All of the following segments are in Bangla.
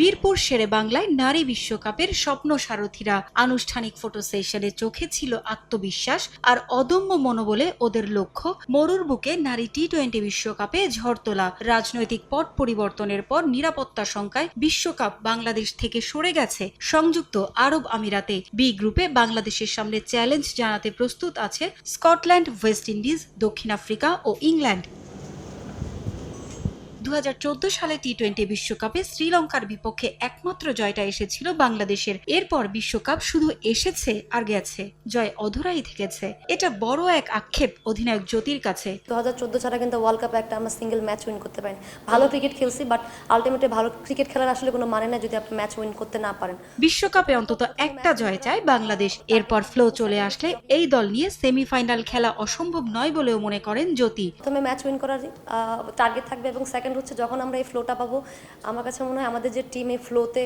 মিরপুর শেরে বাংলায় নারী বিশ্বকাপের স্বপ্ন সারথীরা। আনুষ্ঠানিক ফটো সেশনে চোখে ছিল আত্মবিশ্বাস আর অদম্য মনোবলে ওদের লক্ষ্য, মরুর বুকে নারী টি টোয়েন্টি বিশ্বকাপে ঝড় তোলা। রাজনৈতিক পট পরিবর্তনের পর নিরাপত্তা শঙ্কায় বিশ্বকাপ বাংলাদেশ থেকে সরে গেছে সংযুক্ত আরব আমিরাতে। বি গ্রুপে বাংলাদেশের সামনে চ্যালেঞ্জ জানাতে প্রস্তুত আছে স্কটল্যান্ড, ওয়েস্ট ইন্ডিজ, দক্ষিণ আফ্রিকা ও ইংল্যান্ড। দু হাজার চোদ্দ সালে টি টোয়েন্টি বিশ্বকাপে শ্রীলঙ্কার বিপক্ষে একমাত্র জয়টা এসেছিল বাংলাদেশের। এরপর বিশ্বকাপ শুধু এসেছে আর গেছে। জয় অধরাই থেকেছে। এটা বড় এক আক্ষেপ অধিনায়ক জ্যোতির কাছে। দু হাজার চোদ্দ ছাড়া কিন্তু ওয়ার্ল্ড কাপে একটা আমরা সিঙ্গেল ম্যাচ উইন করতে পারিনি। ভালো ক্রিকেট খেলছি বাট আলটিমেটলি ভালো ক্রিকেট খেলার আসলে কোনো মানে না যদি আপনি ম্যাচ উইন করতে না পারেন। বিশ্বকাপে অন্তত একটা জয় চায় বাংলাদেশ। এরপর ফ্লো চলে আসলে এই দল নিয়ে সেমিফাইনাল খেলা অসম্ভব নয় বলেও মনে করেন জ্যোতি। প্রথমে ম্যাচ উইন করার টার্গেট থাকবে এবং সেকেন্ড হচ্ছে যখন আমরা এই ফ্লোটা পাবো আমার কাছে মনে হয় আমাদের যে টিম এই ফ্লোতে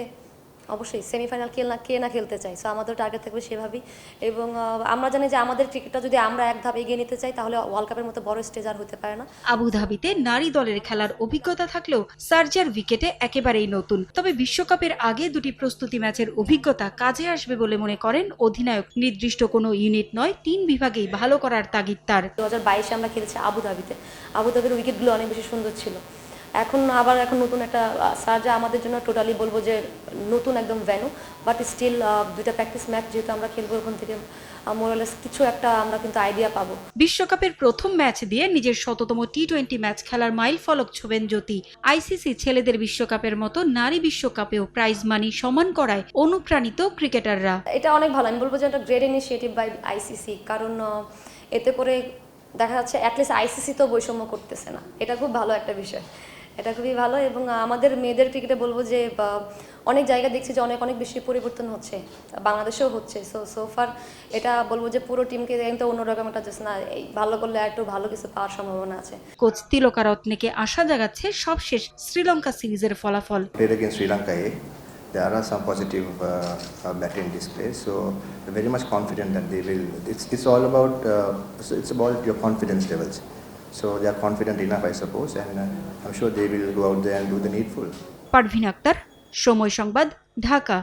অবশ্যই সেমিফাইনাল কে না কে না খেলতে চাই সো আমাদের টার্গেট থাকবে সেভাবেই। এবং আমরা জানি যে আমাদের ক্রিকেটটা যদি আমরা এক ধাপ এগিয়ে নিতে চাই তাহলে ওয়ার্ল্ড কাপের মতো বড় স্টেজ আর হতে পারে না। আবুধাবিতে নারী দলের খেলার অভিজ্ঞতা থাকলেও সার্জার উইকেটে একেবারেই নতুন। তবে বিশ্বকাপের আগে দুটি প্রস্তুতি ম্যাচের অভিজ্ঞতা কাজে আসবে বলে মনে করেন অধিনায়ক। নির্দিষ্ট কোনো ইউনিট নয় তিন বিভাগেই ভালো করার তাগিদ তার। দু হাজার বাইশে আমরা খেলেছি আবুধাবিতে। আবুধাবির উইকেটগুলো অনেক বেশি সুন্দর ছিল। এখন আবার এখন নতুন একটা সার্জা আমাদের জন্য টোটালি বলব যে নতুন একদম ভ্যানু বাট স্টিল দুইটা প্র্যাকটিস ম্যাচ যেহেতু আমরা খেলব ওখান থেকে মোরালেস কিছু একটা আমরা কিন্তু আইডিয়া পাবো। বিশ্বকাপের প্রথম ম্যাচ দিয়ে নিজের শততম টি টোয়েন্টি ম্যাচ খেলার মাইল ফলক ছোবেন জ্যোতি। আইসিসি ছেলেদের বিশ্বকাপের মতো নারী বিশ্বকাপেও প্রাইজ মানি সমান করায় অনুপ্রাণিত ক্রিকেটাররা এটা অনেক ভালো আমি বলব যে একটা গ্রেট ইনিশিয়েটিভ বাই আইসিসি কারণ এতে করে দেখা যাচ্ছে অ্যাটলিস্ট আইসিসি তো বৈষম্য করতেছে না। এটা খুব ভালো একটা বিষয়। এটা খুবই ভালো এবং আমাদের মেয়েদের ক্রিকেটে বলব যে অনেক জায়গা দেখছি যে অনেক অনেক বেশি পরিবর্তন হচ্ছে বাংলাদেশেও হচ্ছে সো সোফার এটা বলব যে পুরো টিমকে কিন্তু অন্যরকম একটা just না এই ভালো করলে আর একটু ভালো কিছু পাওয়ার সম্ভাবনা আছে কোচ তিলকা রত্নেকে আশা জাগাচ্ছে সবশেষ শ্রীলঙ্কা সিরিজের ফলাফল Lanka A. There are some positive uh, uh, batting displays, so we're very much confident that they will. It's, it's all about uh, it's about your confidence levels. So they are confident enough, I suppose, and uh, I'm sure they will go out there and do the needful. Parvin Akter সময় সংবাদ ঢাকা